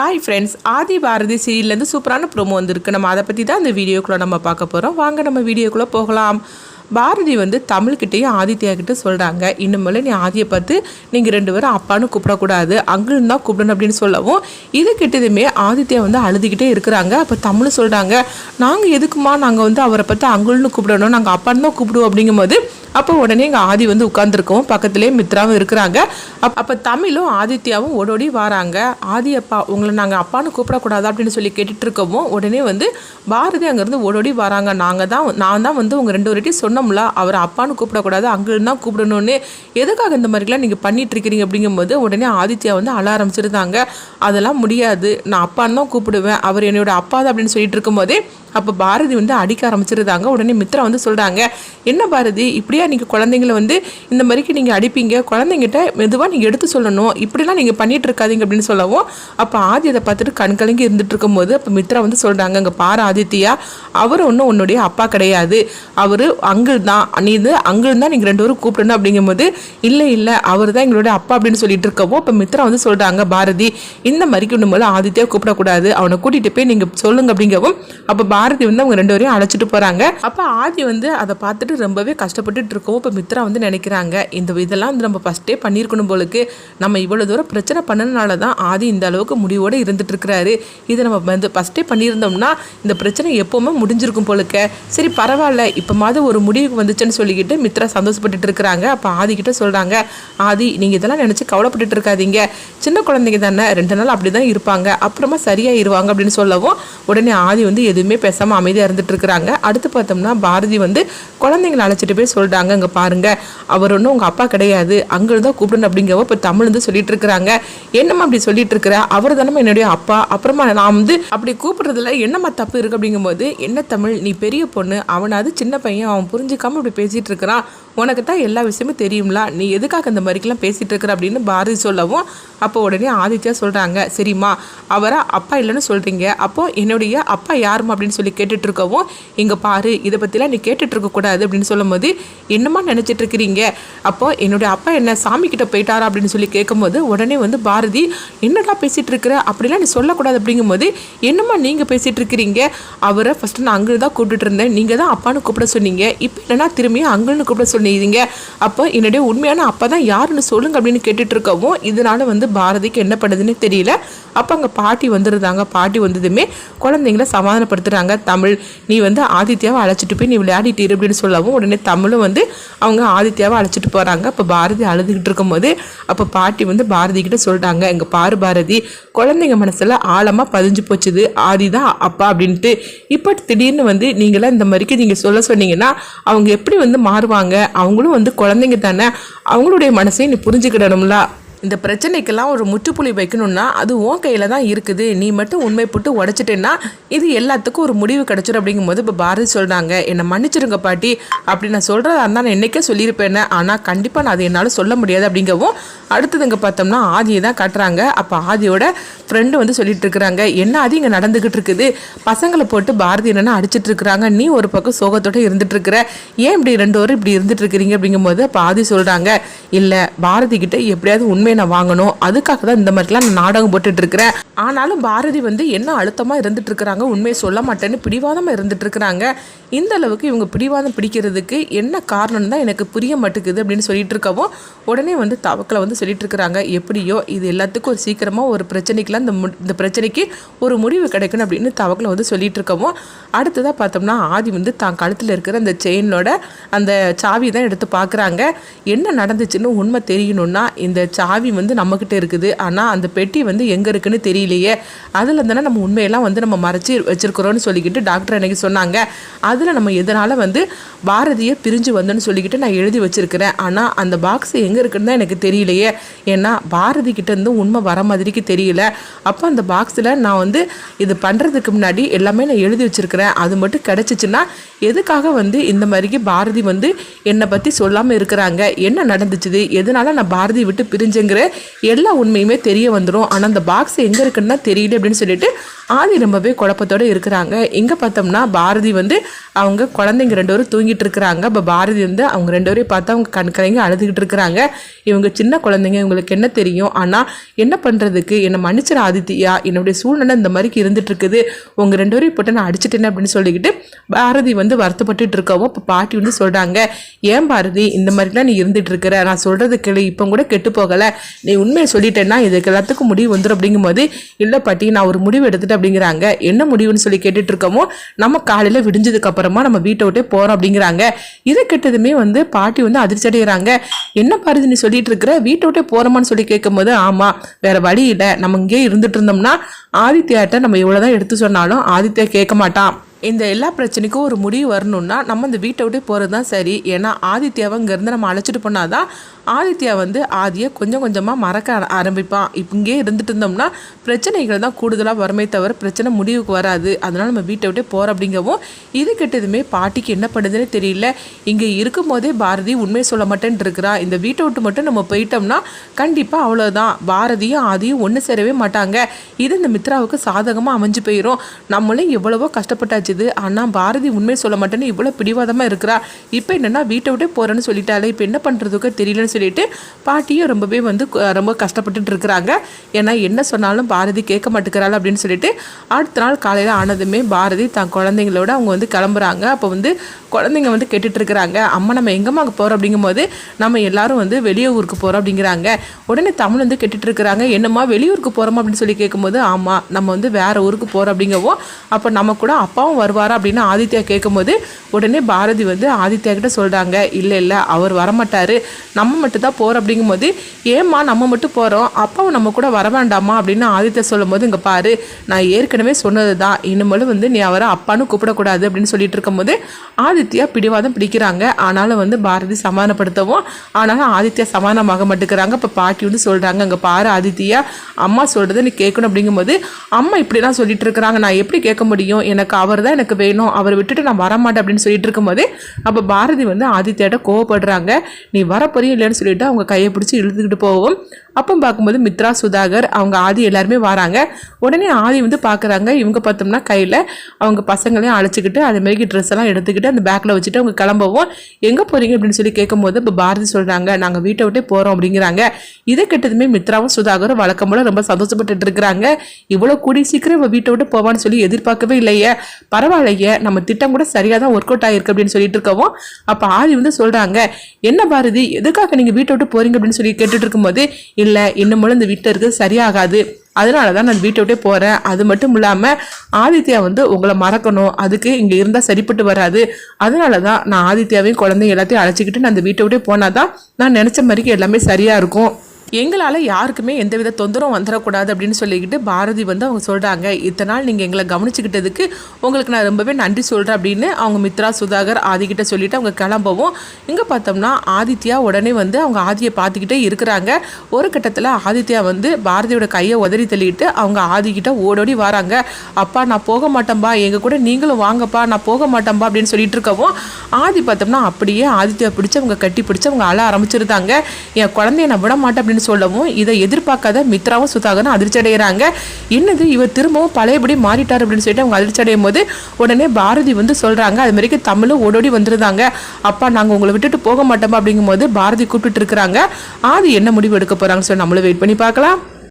Hi friends Aadhi Bharathi சீரியல்லேருந்து சூப்பரான promo வந்திருக்கு. நம்ம அதை பற்றி தான் இந்த வீடியோக்குள்ளே நம்ம பார்க்க போகிறோம் வாங்க நம்ம வீடியோக்குள்ளே போகலாம். பாரதி வந்து தமிழ்கிட்டையும் ஆதித்யா கிட்ட சொல்கிறாங்க இனிமேல் நீ ஆதியை பார்த்து நீங்கள் ரெண்டு பேரும் அப்பான்னு கூப்பிடக்கூடாது. அங்கிள் தான் கூப்பிடணும் அப்படின்னு சொல்லவும் இது கிட்டதுமே ஆதித்யா வந்து அழுதுகிட்டே இருக்கிறாங்க. அப்போ தமிழ் சொல்கிறாங்க நாங்கள் எதுக்குமா நாங்கள் வந்து அவரை பார்த்து அங்குள்னு கூப்பிடணும்? நாங்கள் அப்பான்னு தான் கூப்பிடுவோம். அப்படிங்கும்போது அப்போ உடனே எங்கள் ஆதி வந்து உட்காந்துருக்கவும் பக்கத்துலேயே மித்ராவும் இருக்கிறாங்க. அப் அப்போ தமிழும் ஆதித்யாவும் ஓடோடி வராங்க. ஆதி அப்பா உங்களை நாங்கள் அப்பான்னு கூப்பிடக்கூடாது? அப்படின்னு சொல்லி கேட்டுட்டு இருக்கவும் உடனே வந்து பாரதி அங்கேருந்து ஓடோடி வராங்க. நாங்கள் தான் நான் தான் வந்து உங்கள் ரெண்டு வாட்டி சொன்னோம்ல அவர் அப்பான்னு கூப்பிடக்கூடாது அங்கிள் தான் கூப்பிடணும்னு. எதுக்காக இந்த மாதிரிலாம் நீங்கள் பண்ணிட்டு இருக்கிறீங்க அப்படிங்கும்போது உடனே ஆதித்யா வந்து அழ ஆரம்பிச்சிருந்தாங்க. அதெல்லாம் முடியாது. நான் அப்பான்னு தான் கூப்பிடுவேன். அவர் என்னோட அப்பா தான் அப்படின்னு சொல்லிட்டு இருக்கும்போதே அப்போ பாரதி வந்து அடிக்க ஆரம்பிச்சிருந்தாங்க. உடனே மித்ரா வந்து சொல்கிறாங்க என்ன பாரதி? இப்படியா நீங்கள் குழந்தைங்கள வந்து இந்த மாதிரிக்கு நீங்கள் அடிப்பீங்க? குழந்தைங்கிட்ட மெதுவாக நீங்கள் எடுத்து சொல்லணும். இப்படிலாம் நீங்கள் பண்ணிட்டு இருக்காதீங்க அப்படின்னு சொல்லவும் அப்போ ஆதி அதை பார்த்துட்டு கண் கலங்கி இருந்துட்டு இருக்கும்போது அப்போ மித்ரா வந்து சொல்கிறாங்க அங்கே பாரு ஆதித்யா அவர் ஒன்றும் உன்னுடைய அப்பா கிடையாது. அவர் அங்கிள் தான் நீ இது அங்கிள் தான் நீங்கள் ரெண்டு பேரும் கூப்பிடணும் அப்படிங்கும்போது இல்லை இல்லை அவர் தான் எங்களுடைய அப்பா அப்படின்னு சொல்லிட்டு இருக்கவோ இப்போ மித்ரா வந்து சொல்கிறாங்க பாரதி இந்த மாதிரி போது ஆதித்யா கூப்பிடக்கூடாது. அவனை கூட்டிகிட்டு போய் நீங்கள் சொல்லுங்க அப்படிங்கவும் அப்போ பாரதி வந்து அவங்க ரெண்டு பேரையும் அழைச்சிட்டு போகிறாங்க அப்போ ஆதி வந்து அதை பார்த்துட்டு ரொம்பவே கஷ்டப்பட்டுட்டு இருக்கவும் இப்போ மித்ரா வந்து நினைக்கிறாங்க இந்த இதெல்லாம் வந்து நம்ம ஃபஸ்ட்டே பண்ணியிருக்கணும் போலுக்கு நம்ம இவ்வளோ தூரம் பிரச்சனை பண்ணனால தான் ஆதி இந்த அளவுக்கு முடிவோடு இருந்துட்டு இருக்கிறாரு. இதை நம்ம வந்து ஃபஸ்ட்டே பண்ணியிருந்தோம்னா இந்த பிரச்சனை எப்போவுமே முடிஞ்சிருக்கும் போலுக்க சரி பரவாயில்ல இப்போமாவது ஒரு முடிவுக்கு வந்துச்சுன்னு சொல்லிக்கிட்டு மித்ரா சந்தோஷப்பட்டுட்டு இருக்கிறாங்க. அப்போ ஆதி கிட்ட சொல்கிறாங்க ஆதி நீங்கள் இதெல்லாம் நினச்சி கவலைப்பட்டுட்டு இருக்காதீங்க. சின்ன குழந்தைங்க தானே ரெண்டு நாள் அப்படி தான் இருப்பாங்க. அப்புறமா சரியாயிருவாங்க அப்படின்னு சொல்லவும் உடனே ஆதி வந்து எதுவுமே பேசாமல் அமைதியாக இருந்துட்டு இருக்கிறாங்க. அடுத்து பார்த்தோம்னா பாரதி வந்து குழந்தைங்களை அழைச்சிட்டு போய் சொல்கிறாங்க இங்கே பாருங்க அவர் ஒன்றும் உங்கள் அப்பா கிடையாது. அங்கேருந்து தான் கூப்பிடணும் அப்படிங்கவோ இப்போ தமிழ் வந்து சொல்லிட்டு இருக்கிறாங்க. என்னம்மா அப்படி சொல்லிட்டு இருக்கிற? அவர் தானே என்னுடைய அப்பா. அப்புறமா நான் வந்து அப்படி கூப்பிடுறதுல என்னம்மா தப்பு இருக்குது அப்படிங்கும்போது என்ன தமிழ் நீ பெரிய பொண்ணு அவனாவது சின்ன பையன் அவன் புரிஞ்சுக்காம இப்படி பேசிகிட்டு இருக்கிறான். உனக்கு தான் எல்லா விஷயமும் தெரியும்ல. நீ எதுக்காக இந்த மாதிரிக்கெல்லாம் பேசிகிட்டு இருக்கிற? அப்படின்னு பாரதி சொல்லவும் அப்போ உடனே ஆதித்யா சொல்கிறாங்க சரிம்மா அவரை அப்பா இல்லைன்னு சொல்கிறீங்க அப்போது என்னோட என்னுடைய அப்பா யாரும் அப்படின்னு சொல்லி கேட்டுட்டு இருக்கவும் இங்கே பாரு இதை பற்றிலாம் நீ கேட்டுட்டு இருக்கக்கூடாது அப்படின்னு சொல்லும்போது என்னம்மா நினச்சிட்டு இருக்கிறீங்க அப்போ என்னுடைய அப்பா என்ன சாமி கிட்ட போயிட்டாரா? அப்படின்னு சொல்லி கேட்கும்போது உடனே வந்து பாரதி என்னடா பேசிட்டு இருக்கிற அப்படிலாம் நீ சொல்லக்கூடாது அப்படிங்கும்போது என்னம்மா நீங்கள் பேசிட்டு இருக்கிறீங்க அவரை ஃபஸ்ட்டு நான் அங்கிள் தான் கூப்பிட்டுட்டு இருந்தேன். நீங்கள் தான் அப்பான்னு கூப்பிட சொன்னீங்க. இப்போ என்னன்னா திரும்பியும் அங்கிள்னு கூப்பிட சொன்னீங்க. அப்போ என்னுடைய உண்மையான அப்பா தான் யாருன்னு சொல்லுங்க அப்படின்னு கேட்டுட்டு இருக்கவும் இதனால வந்து பாரதிக்கு என்ன பண்ணுதுன்னு தெரியல. அப்போ அங்கே பாட்டி வந்துருந்தாங்க. பாட்டி வந்ததுமே குழந்தைங்கள சமாதானப்படுத்துகிறாங்க தமிழ் நீ வந்து ஆதித்யாவை அழைச்சிட்டு போய் நீ விளையாடிட்டு இரு அப்படின்னு சொல்லவும் உடனே தமிழும் வந்து அவங்க ஆதித்யாவை அழைச்சிட்டு போகிறாங்க அப்போ பாரதி அழுதுகிட்டு இருக்கும்போது அப்போ பாட்டி வந்து பாரதி கிட்ட சொல்லிட்டாங்க எங்கள் பாரு பாரதி குழந்தைங்க மனசில் ஆழமாக பதிஞ்சு போச்சுது. ஆதி தான் அப்பா அப்படின்ட்டு. இப்போ திடீர்னு வந்து நீங்களாம் இந்த மாதிரிக்கு நீங்கள் சொல்ல சொன்னீங்கன்னா அவங்க எப்படி வந்து மாறுவாங்க? அவங்களும் வந்து குழந்தைங்க தானே. அவங்களுடைய மனசையும் நீ புரிஞ்சுக்கிடணும்ல. இந்த பிரச்சனைக்கெல்லாம் ஒரு முற்றுப்புள்ளி வைக்கணும்னா அது உன் கையில் தான் இருக்குது. நீ மட்டும் உண்மை போட்டு உடச்சிட்டேன்னா இது எல்லாத்துக்கும் ஒரு முடிவு கிடச்சிரும் அப்படிங்கும்போது இப்போ பாரதி சொல்கிறாங்க என்னை மன்னிச்சிருங்க பாட்டி. அப்படி நான் சொல்கிறதா இருந்தால் நான் என்றைக்கே சொல்லியிருப்பேன். ஆனால் கண்டிப்பாக நான் அதை என்னால் சொல்ல முடியாது அப்படிங்கவும் அடுத்தது இங்கே பார்த்தோம்னா ஆதியை தான் காட்டுறாங்க. அப்போ ஆதியோட ஃப்ரெண்டு வந்து சொல்லிட்டு இருக்கிறாங்க என்ன ஆதி இங்கே நடந்துக்கிட்டு இருக்குது? பசங்களை போட்டு பாரதி என்னென்னா அடிச்சிட்டு இருக்கிறாங்க. நீ ஒரு பக்கம் சோகத்தோட இருந்துட்டு இருக்கிற ஏன் இப்படி ரெண்டு வரும் இப்படி இருந்துட்டு இருக்கிறீங்க? அப்படிங்கும்போது அப்போ ஆதி சொல்கிறாங்க இல்லை பாரதி கிட்ட எப்படியாவது உண்மை நான் வாங்கணும். அதுக்காக தான் இந்த மாதிரிலாம் நான் நாடகம் போட்டுட்டு இருக்கிறேன். ஆனாலும் பாரதி வந்து என்ன அழுத்தமாக இருந்துட்டு இருக்கிறாங்க உண்மையை சொல்ல மாட்டேன்னு பிடிவாதமாக இருந்துட்டு இருக்கிறாங்க இந்த அளவுக்கு இவங்க பிடிவாதம் பிடிக்கிறதுக்கு என்ன காரணம் தான் எனக்கு புரிய மாட்டேங்குது அப்படின்னு சொல்லிட்டு இருக்கவும் உடனே வந்து தவக்கில் வந்து சொல்லிட்டு இருக்கிறாங்க எப்படியோ இது எல்லாத்துக்கும் ஒரு சீக்கிரமாக ஒரு பிரச்சனைக்குலாம் இந்த மு இந்த பிரச்சனைக்கு ஒரு முடிவு கிடைக்கணும் அப்படின்னு தவக்கில் வந்து சொல்லிட்டு இருக்கவும் அடுத்ததாக பார்த்தோம்னா ஆதி வந்து தான் கழுத்தில் இருக்கிற அந்த செயினோட அந்த சாவி தான் எடுத்து பார்க்குறாங்க என்ன நடந்துச்சுன்னு உண்மை தெரியணும்னா இந்த சாவி வந்து நம்மக்கிட்ட இருக்குது. ஆனால் அந்த பெட்டி வந்து எங்கே இருக்குன்னு இல்லையே? அதில் தானே நம்ம உண்மையெல்லாம் வந்து நம்ம மறைச்சி வச்சுருக்கிறோன்னு சொல்லிக்கிட்டு டாக்டர் எனக்கு சொன்னாங்க. அதில் நம்ம எதனால் வந்து பாரதியை பிரிஞ்சு வந்தோன்னு சொல்லிக்கிட்டு நான் எழுதி வச்சுருக்கிறேன். ஆனால் அந்த பாக்ஸ் எங்கே இருக்குன்னு தான் எனக்கு தெரியலையே. ஏன்னா பாரதி கிட்டேருந்து உண்மை வர மாதிரிக்கு தெரியல. அப்போ அந்த பாக்ஸில் நான் வந்து இது பண்ணுறதுக்கு முன்னாடி எல்லாமே நான் எழுதி வச்சுருக்கிறேன். அது மட்டும் கிடச்சிச்சின்னா எதுக்காக வந்து இந்த மாதிரிக்கு பாரதி வந்து என்னை பற்றி சொல்லாமல் இருக்கிறாங்க? என்ன நடந்துச்சுது? எதனால நான் பாரதி விட்டு பிரிஞ்சுங்கிற எல்லா உண்மையுமே தெரிய வந்துடும் ஆனால் அந்த பாக்ஸ் எங்கே இருக்குன்னு தான் தெரியல அப்படின்னு சொல்லிட்டு ஆதி ரொம்பவே குழப்பத்தோடு இருக்கிறாங்க. இங்கே பார்த்தோம்னா பாரதி வந்து அவங்க குழந்தைங்க ரெண்டு பேரும் தூங்கிட்டு இருக்கிறாங்க. இப்போ பாரதி வந்து அவங்க ரெண்டு பேரையும் பார்த்து அவங்க கண்கறைங்க அழுதுகிட்டு இருக்கிறாங்க. இவங்க சின்ன குழந்தைங்க இவங்களுக்கு என்ன தெரியும்? ஆனால் என்ன பண்ணுறதுக்கு என்னை மன்னிச்சிட ஆதித்யா. என்னுடைய சூழ்நிலை இந்த மாதிரிக்கு இருந்துட்டு இருக்குது. உங்கள் ரெண்டு பேரையும் போட்டு நான் அடிச்சிட்டேன் அப்படின்னு சொல்லிக்கிட்டு பாரதி வந்து வருத்தப்பட்டு இருக்கவும் இப்போ பாட்டி வந்து சொல்கிறாங்க ஏன் பாரதி இந்த மாதிரிலாம் நீ இருந்துட்டு இருக்கிற? நான் சொல்கிறது கேளு. இப்போ கூட கெட்டு போகலை. நீ உண்மையை சொல்லிட்டேன்னா இதுக்கு எல்லாத்துக்கும் முடிவு வந்துடும் அப்படிங்கும்போது இல்லை பாட்டி நான் ஒரு முடிவு எடுத்துட்டு அப்படிங்கிறாங்க. என்ன முடிவுன்னு சொல்லி கேட்டுட்டு இருக்கோமோ நம்ம காலையில் விடிஞ்சதுக்கு அப்புறமா நம்ம வீட்டை விட்டே போகிறோம் அப்படிங்கிறாங்க. இதை கெட்டதுமே வந்து பாட்டி வந்து அதிர்ச்சி அடைகிறாங்க என்ன பாருது நீ சொல்லிட்டு இருக்கிற? வீட்டை விட்டே போகிறோமான்னு சொல்லி கேட்கும்போது ஆமாம் வேற வழி இல்லை. நம்ம இங்கேயே இருந்துட்டு இருந்தோம்னா ஆதித்யாட்ட நம்ம இவ்வளோதான் எடுத்து சொன்னாலும் ஆதித்யா கேட்க மாட்டான். இந்த எல்லா பிரச்சனைக்கும் ஒரு முடிவு வரணும்னா நம்ம இந்த வீட்டை விட்டு போகிறது தான் சரி. ஏன்னா ஆதித்யாவை இங்கேருந்து நம்ம அழைச்சிட்டு போனாதான் ஆதித்யா வந்து ஆதியை கொஞ்சம் கொஞ்சமாக மறக்க ஆர- ஆரம்பிப்பான் இப்போ இங்கே இருந்துட்டு இருந்தோம்னா பிரச்சனைகள் தான் கூடுதலாக வரமே தவிர பிரச்சனை முடிவுக்கு வராது. அதனால் நம்ம வீட்டை விட்டு போகிறோம் அப்படிங்கவும் இது கெட்டதுமே பாட்டிக்கு என்ன பண்ணுதுன்னு தெரியல. இங்கே இருக்கும்போதே பாரதி உண்மையை சொல்ல மாட்டேன் இருக்கிறா. இந்த வீட்டை விட்டு மட்டும் நம்ம போயிட்டோம்னா கண்டிப்பாக அவ்வளோதான் பாரதியும் ஆதியும் ஒன்று சேரவே மாட்டாங்க. இது இந்த மித்ராவுக்கு சாதகமாக அமைஞ்சு போயிடும் நம்மளும் எவ்வளவோ கஷ்டப்பட்டாச்சுது ஆனால் பாரதி உண்மையை சொல்ல மாட்டேன்னு இவ்வளோ பிடிவாதமாக இருக்கிறா. இப்போ என்னென்னா வீட்டை விட்டே போகிறேன்னு சொல்லிட்டாலே இப்போ என்ன பண்ணுறதுக்கு தெரியலன்னு சொல்லிட்டு பாட்டியும் ரொம்பவே வந்து ரொம்ப கஷ்டப்பட்டுட்டு இருக்கிறாங்க. ஏன்னா என்ன சொன்னாலும் பாரதி கேட்க மாட்டேங்கிறாள் அப்படின்னு சொல்லிட்டு அடுத்த நாள் காலையில் ஆனதுமே பாரதி தன் குழந்தைங்களோட அவங்க வந்து கிளம்புறாங்க. அப்போ வந்து குழந்தைங்க வந்து கேட்டுட்டு இருக்கிறாங்க. அம்மா நம்ம எங்கம்மா போகிறோம் அப்படிங்கும்போது நம்ம எல்லாரும் வந்து வெளியே ஊருக்கு போகிறோம் அப்படிங்கிறாங்க. உடனே தமிழ் வந்து கேட்டுட்டு இருக்கிறாங்க. என்னம்மா வெளியூருக்கு போகிறோமா அப்படின்னு சொல்லி கேட்கும்போது ஆமாம் நம்ம வந்து வேற ஊருக்கு போகிறோம் அப்படிங்கவும் அப்போ நம்ம கூட அப்பாவும் வருவாரா? அப்படின்னு ஆதித்யா கேட்கும்போது உடனே பாரதி வந்து ஆதித்யா கிட்ட சொல்கிறாங்க இல்லை இல்லை அவர் வரமாட்டார். நம்ம மட்டும் தான் போகிறோம் அப்படிங்கும்போது ஏம்மா நம்ம மட்டும் போகிறோம் அப்பாவும் நம்ம கூட வர வேண்டாமா? அப்படின்னு ஆதித்யா சொல்லும்போது இங்கே பாரு நான் ஏற்கனவே சொன்னது தான் இனிமேலும் வந்து நீ அவரை அப்பான்னு கூப்பிடக்கூடாது. அப்படின்னு சொல்லிட்டு இருக்கும்போது ஆதித்யா பிடிவாதம் பிடிக்கிறாங்க. ஆனாலும் வந்து பாரதி சமாதானப்படுத்தவும் ஆனாலும் ஆதித்யா சமாதானமாக மாட்டேங்கிறாங்க. இப்போ பாட்டி வந்து சொல்கிறாங்க அங்கே பாரு ஆதித்யா அம்மா சொல்கிறத நீ கேட்கணும். அப்படிங்கும்போது அம்மா இப்படிலாம் சொல்லிட்டு இருக்கிறாங்க. நான் எப்படி கேட்க முடியும்? எனக்கு அவர் தான் எனக்கு வேணும். அவரை விட்டுட்டு நான் வரமாட்டேன். அப்படின்னு சொல்லிட்டு இருக்கும்போது அப்போ பாரதி வந்து ஆதித்யாட்ட கோவப்படுறாங்க. நீ வரப்போறியும் இல்லைன்னு சொல்லிட்டு அவங்க கையை பிடிச்சி இழுத்துக்கிட்டு போவோம் அப்போ பார்க்கும்போது மித்ரா சுதாகர் அவங்க ஆதி எல்லாருமே வராங்க. உடனே ஆதி வந்து பார்க்குறாங்க. இவங்க பார்த்தோம்னா கையில் அவங்க பசங்களையும் அழைச்சிக்கிட்டு அது ட்ரெஸ் எல்லாம் எடுத்துக்கிட்டு அந்த பேக்கில் வச்சுட்டு அவங்க கிளம்பவும் எங்கே போகிறீங்க அப்படின்னு சொல்லி கேட்கும்போது இப்போ பாரதி சொல்கிறாங்க நாங்கள் வீட்டை விட்டே போகிறோம் அப்படிங்கிறாங்க. இதை கெட்டதுமே மித்ராவும் சுதாகரும் வழக்கம் போல் ரொம்ப சந்தோஷப்பட்டுட்டு இருக்கிறாங்க. இவ்வளோ கூடி சீக்கிரம் இவ வீட்டை விட்டு போவான்னு சொல்லி எதிர்பார்க்கவே இல்லையே. பரவாயில்லையே நம்ம திட்டம் கூட சரியாக தான் ஒர்க் அவுட் ஆயிருக்கு அப்படின்னு சொல்லிட்டு இருக்கவும் அப்போ ஆதி வந்து சொல்கிறாங்க என்ன பாரதி? எதுக்காக நீங்கள் வீட்டை விட்டு போகிறீங்க அப்படின்னு சொல்லி கேட்டுட்டு இருக்கும்போது இல்லை இன்னமும் இந்த வீட்டில் இருக்கிறது சரியாகாது. அதனால தான் நான் வீட்டை விட்டே போகிறேன் அது மட்டும் இல்லாமல் ஆதித்யா வந்து உங்களை மறக்கணும். அதுக்கு இங்கே இருந்தால் சரிப்பட்டு வராது. அதனால தான் நான் ஆதித்யாவையும் குழந்தைங்க எல்லாத்தையும் அழைச்சிக்கிட்டு நான் அந்த வீட்டை விட்டே போனால் தான் நான் நினச்ச மாதிரிக்கு எல்லாமே சரியாக இருக்கும். எங்களால் யாருக்குமே எந்தவித தொந்தரவும் வந்துடக்கூடாது அப்படின்னு சொல்லிக்கிட்டு பாரதி வந்து அவங்க சொல்கிறாங்க இத்தனை நாள் நீங்கள் எங்களை கவனிச்சுக்கிட்டதுக்கு உங்களுக்கு நான் ரொம்பவே நன்றி சொல்கிறேன் அப்படின்னு அவங்க மித்ரா சுதாகர் ஆதிக்கிட்ட சொல்லிவிட்டு அவங்க கிளம்பவும் இங்கே பார்த்தோம்னா ஆதித்யா உடனே வந்து அவங்க ஆதியை பார்த்துக்கிட்டே இருக்கிறாங்க. ஒரு கட்டத்தில் ஆதித்யா வந்து பாரதியோட கையை உதறி தள்ளிட்டு அவங்க ஆதிக்கிட்ட ஓடோடி வராங்க. அப்பா நான் போக மாட்டேன்பா எங்கள் கூட நீங்களும் வாங்கப்பா நான் போக மாட்டேன்பா அப்படின்னு சொல்லிட்டு இருக்கவும் ஆதி பார்த்தோம்னா அப்படியே ஆதித்யா பிடிச்சி அவங்க கட்டி பிடிச்சி அவங்க அழ ஆரம்பிச்சிருந்தாங்க. என் குழந்தைய நான் விட மாட்டேன் அப்படின்னு சொல்லவும் இதை எதிர்பார்க்காத மித்ராவும் சுதாகரும் அதிர்ச்சி அடைகிறாங்க என்னது இவர் திரும்பவும் பழையபடி மாறிட்டார் அப்படின்னு சொல்லிட்டு அவங்க அதிர்ச்சி அடையும் போது உடனே பாரதி வந்து சொல்றாங்க அது மாதிரிக்கு தமிழும் ஓடோடி வந்துருந்தாங்க அப்பா நாங்கள் உங்களை விட்டுட்டு போக மாட்டோமா அப்படிங்கும்போது பாரதி கூப்பிட்டு இருக்கிறாங்க. அது என்ன முடிவு எடுக்க போறாங்கன்னு சொல்லி நம்மளும் வெயிட் பண்ணி பார்க்கலாம்.